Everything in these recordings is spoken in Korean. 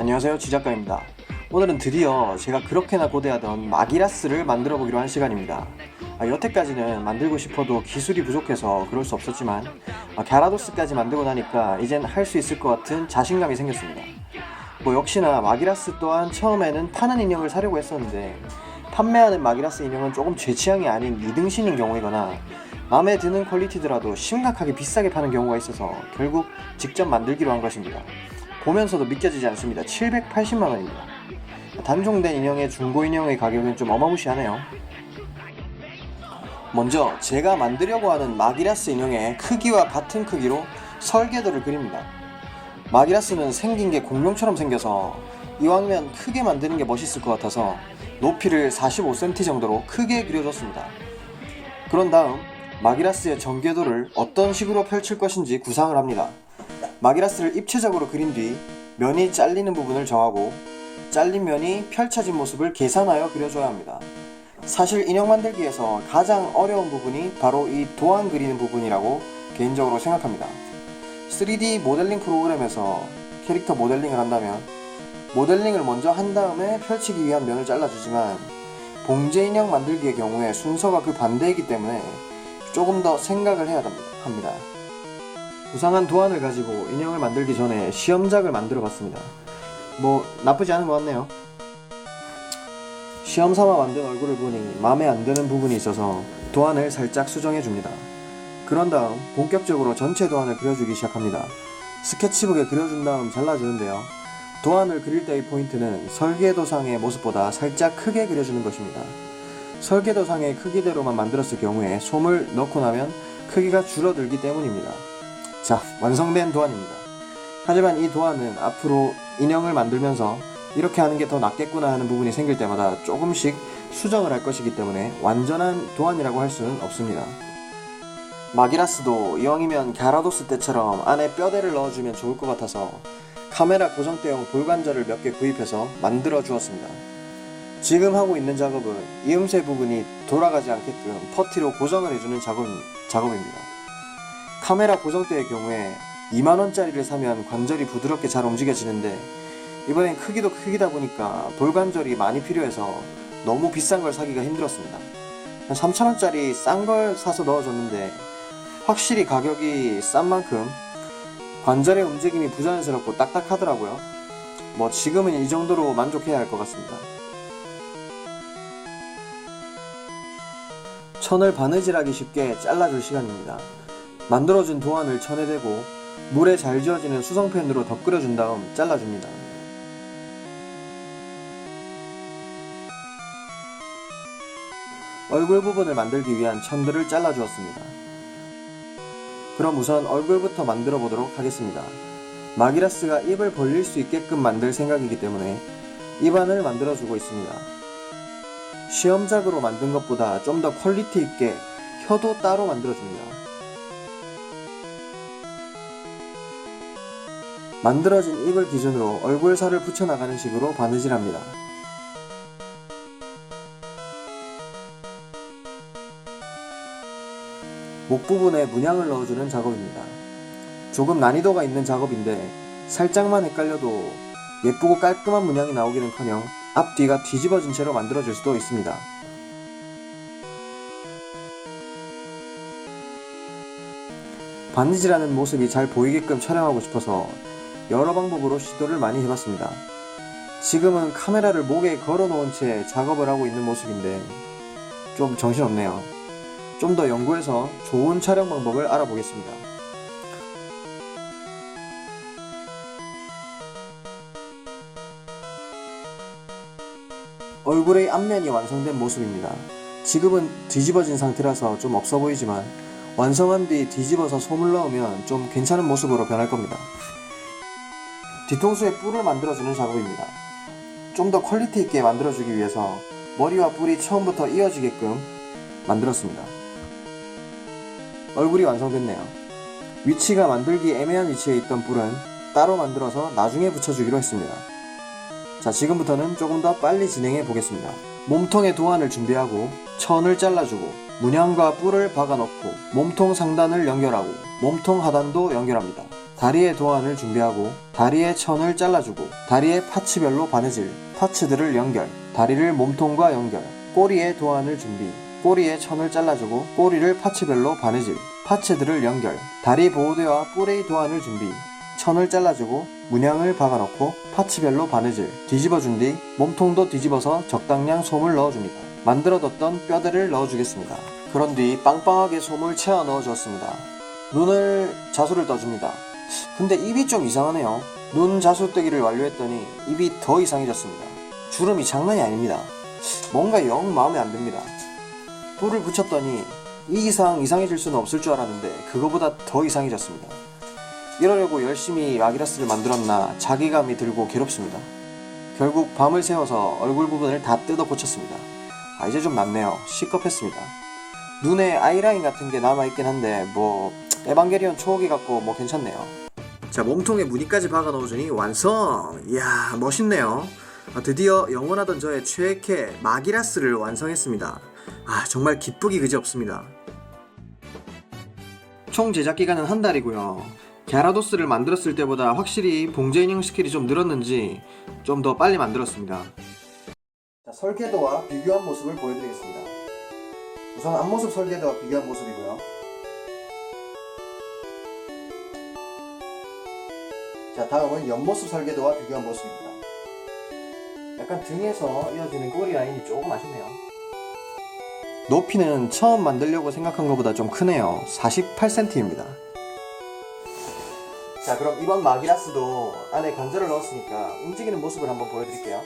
안녕하세요 지작가입니다. 오늘은 드디어 제가 그렇게나 고대하던 마기라스를 만들어 보기로 한 시간입니다. 아, 여태까지는 만들고 싶어도 기술이 부족해서 그럴 수 없었지만 아, 갸라도스까지 만들고 나니까 이젠 할 수 있을 것 같은 자신감이 생겼습니다. 뭐 역시나 마기라스 또한 처음에는 파는 인형을 사려고 했었는데 판매하는 마기라스 인형은 조금 제 취향이 아닌 이등신인 경우이거나 마음에 드는 퀄리티더라도 심각하게 비싸게 파는 경우가 있어서 결국 직접 만들기로 한 것입니다 보면서도 믿겨지지 않습니다. 780만 원입니다. 단종된 인형의 중고 인형의 가격은 좀 어마무시하네요. 먼저 제가 만들려고 하는 마기라스 인형의 크기와 같은 크기로 설계도를 그립니다. 마기라스는 생긴 게 공룡처럼 생겨서 이왕이면 크게 만드는 게 멋있을 것 같아서 높이를 45cm 정도로 크게 그려줬습니다. 그런 다음 마기라스의 전개도를 어떤 식으로 펼칠 것인지 구상을 합니다. 마기라스를 입체적으로 그린 뒤 면이 잘리는 부분을 정하고 잘린 면이 펼쳐진 모습을 계산하여 그려줘야 합니다. 사실 인형 만들기에서 가장 어려운 부분이 바로 이 도안 그리는 부분이라고 개인적으로 생각합니다. 3D 모델링 프로그램에서 캐릭터 모델링을 한다면 모델링을 먼저 한 다음에 펼치기 위한 면을 잘라주지만 봉제 인형 만들기의 경우에 순서가 그 반대이기 때문에 조금 더 생각을 해야 합니다. 부상한 도안을 가지고 인형을 만들기 전에 시험작을 만들어 봤습니다. 뭐 나쁘지 않은 것 같네요. 시험 삼아 만든 얼굴을 보니 마음에 안 드는 부분이 있어서 도안을 살짝 수정해 줍니다. 그런 다음 본격적으로 전체 도안을 그려주기 시작합니다. 스케치북에 그려준 다음 잘라주는데요. 도안을 그릴 때의 포인트는 설계도상의 모습보다 살짝 크게 그려주는 것입니다. 설계도상의 크기대로만 만들었을 경우에 솜을 넣고 나면 크기가 줄어들기 때문입니다. 자, 완성된 도안입니다. 하지만 이 도안은 앞으로 인형을 만들면서 이렇게 하는 게 더 낫겠구나 하는 부분이 생길 때마다 조금씩 수정을 할 것이기 때문에 완전한 도안이라고 할 수는 없습니다. 마기라스도 이왕이면 갸라도스 때처럼 안에 뼈대를 넣어주면 좋을 것 같아서 카메라 고정대용 볼관절을 몇 개 구입해서 만들어 주었습니다. 지금 하고 있는 작업은 이음새 부분이 돌아가지 않게끔 퍼티로 고정을 해주는 작업, 작업입니다. 카메라 고정대의 경우에 2만원짜리를 사면 관절이 부드럽게 잘 움직여지는데 이번엔 크기도 크기다 보니까 볼관절이 많이 필요해서 너무 비싼 걸 사기가 힘들었습니다. 한 3천원짜리 싼 걸 사서 넣어줬는데 확실히 가격이 싼 만큼 관절의 움직임이 부자연스럽고 딱딱하더라고요. 뭐 지금은 이 정도로 만족해야 할 것 같습니다. 천을 바느질하기 쉽게 잘라줄 시간입니다. 만들어준 도안을 천에 대고 물에 잘 지워지는 수성펜으로 덧끓여준 다음 잘라줍니다. 얼굴 부분을 만들기 위한 천들을 잘라주었습니다. 그럼 우선 얼굴부터 만들어 보도록 하겠습니다. 마기라스가 입을 벌릴 수 있게끔 만들 생각이기 때문에 입안을 만들어주고 있습니다. 시험작으로 만든 것보다 좀 더 퀄리티 있게 혀도 따로 만들어줍니다. 만들어진 입을 기준으로 얼굴살을 붙여나가는 식으로 바느질합니다. 목 부분에 문양을 넣어주는 작업입니다. 조금 난이도가 있는 작업인데 살짝만 헷갈려도 예쁘고 깔끔한 문양이 나오기는커녕 앞뒤가 뒤집어진 채로 만들어질 수도 있습니다. 바느질하는 모습이 잘 보이게끔 촬영하고 싶어서 여러 방법으로 시도를 많이 해봤습니다. 지금은 카메라를 목에 걸어 놓은 채 작업을 하고 있는 모습인데 좀 정신없네요. 좀 더 연구해서 좋은 촬영 방법을 알아보겠습니다. 얼굴의 앞면이 완성된 모습입니다. 지금은 뒤집어진 상태라서 좀 없어 보이지만 완성한 뒤 뒤집어서 솜을 넣으면 좀 괜찮은 모습으로 변할 겁니다. 뒤통수에 뿔을 만들어주는 작업입니다. 좀 더 퀄리티 있게 만들어주기 위해서 머리와 뿔이 처음부터 이어지게끔 만들었습니다. 얼굴이 완성됐네요. 위치가 만들기 애매한 위치에 있던 뿔은 따로 만들어서 나중에 붙여주기로 했습니다. 자, 지금부터는 조금 더 빨리 진행해 보겠습니다. 몸통에 도안을 준비하고 천을 잘라주고 문양과 뿔을 박아넣고 몸통 상단을 연결하고 몸통 하단도 연결합니다. 다리의 도안을 준비하고 다리의 천을 잘라주고 다리의 파츠별로 바느질 파츠들을 연결 다리를 몸통과 연결 꼬리의 도안을 준비 꼬리의 천을 잘라주고 꼬리를 파츠별로 바느질 파츠들을 연결 다리 보호대와 뿔의 도안을 준비 천을 잘라주고 문양을 박아놓고 파츠별로 바느질 뒤집어준 뒤 몸통도 뒤집어서 적당량 솜을 넣어줍니다. 만들어뒀던 뼈대를 넣어주겠습니다. 그런 뒤 빵빵하게 솜을 채워 넣어주었습니다. 눈을 자수를 떠줍니다 근데 입이 좀 이상하네요 눈 자수 뜨기를 완료했더니 입이 더 이상해졌습니다 주름이 장난이 아닙니다 뭔가 영 마음에 안 듭니다 뿔을 붙였더니 이 이상 이상해질 수는 없을 줄 알았는데 그거보다 더 이상해졌습니다. 이러려고 열심히 마기라스를 만들었나 자괴감이 들고 괴롭습니다. 결국 밤을 새워서 얼굴 부분을 다 뜯어 고쳤습니다. 아 이제 좀 낫네요. 시겁했습니다. 눈에 아이라인 같은 게 남아있긴 한데 뭐 에반게리온 초호기 같고 뭐 괜찮네요. 자 몸통에 무늬까지 박아 넣어주니 완성! 이야 멋있네요. 아, 드디어 영원하던 저의 최애캐 마기라스를 완성했습니다. 아 정말 기쁘기 그지없습니다. 총 제작 기간은 한 달이고요. 갸라도스를 만들었을 때보다 확실히 봉제 인형 스킬이 좀 늘었는지 좀 더 빨리 만들었습니다. 자, 설계도와 비교한 모습을 보여드리겠습니다. 우선 앞모습 설계도와 비교한 모습이고요. 자, 다음은 옆모습 설계도와 비교한 모습입니다. 약간 등에서 이어지는 꼬리 라인이 조금 아쉽네요. 높이는 처음 만들려고 생각한 것보다 좀 크네요. 48cm입니다. 자, 그럼 이번 마기라스도 안에 관절을 넣었으니까 움직이는 모습을 한번 보여드릴게요.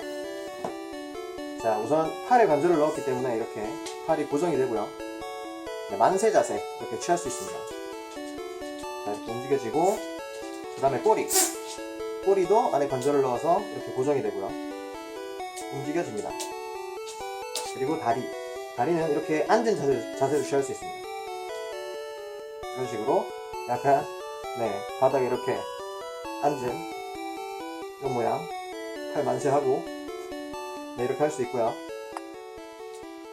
자, 우선 팔에 관절을 넣었기 때문에 이렇게 팔이 고정이 되고요. 네, 만세 자세 이렇게 취할 수 있습니다. 자, 이렇게 움직여지고 그 다음에 꼬리 꼬리도 안에 관절을 넣어서 이렇게 고정이 되고요. 움직여집니다. 그리고 다리 다리는 이렇게 앉은 자세, 자세로 취할 수 있습니다. 이런 식으로 약간 네 바닥에 이렇게 앉은 이런 모양 팔 만세하고 네 이렇게 할 수 있고요.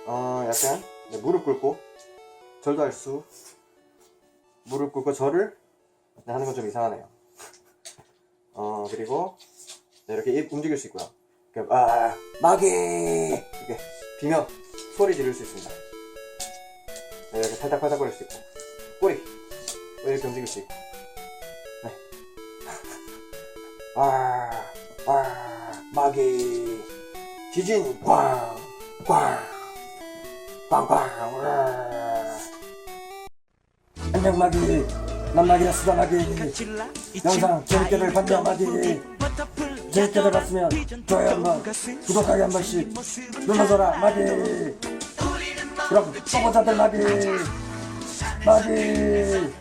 어 약간 네, 무릎 꿇고 절도 할 수 무릎 꿇고 절을 네, 하는 건 좀 이상하네요. 어 그리고 네, 이렇게 입 움직일 수 있고요. 이렇게 아 마귀 이렇게 비명 소리 지를 수 있습니다. 네, 이렇게 팔딱팔딱 거릴 수 있고 꼬리! 이렇게 움직일 수 있고. 네. 아, 아, 마귀 지진! 꽝, 꽝, 꽝꽝! 아. 안녕 마기 수다 마기 영상 재밌게들 봤냐 마기 재밌게들 봤으면 좋아요 한번 구독하기 한 번씩 눌러줘라. 마기 그럼 초보자들 마기 마기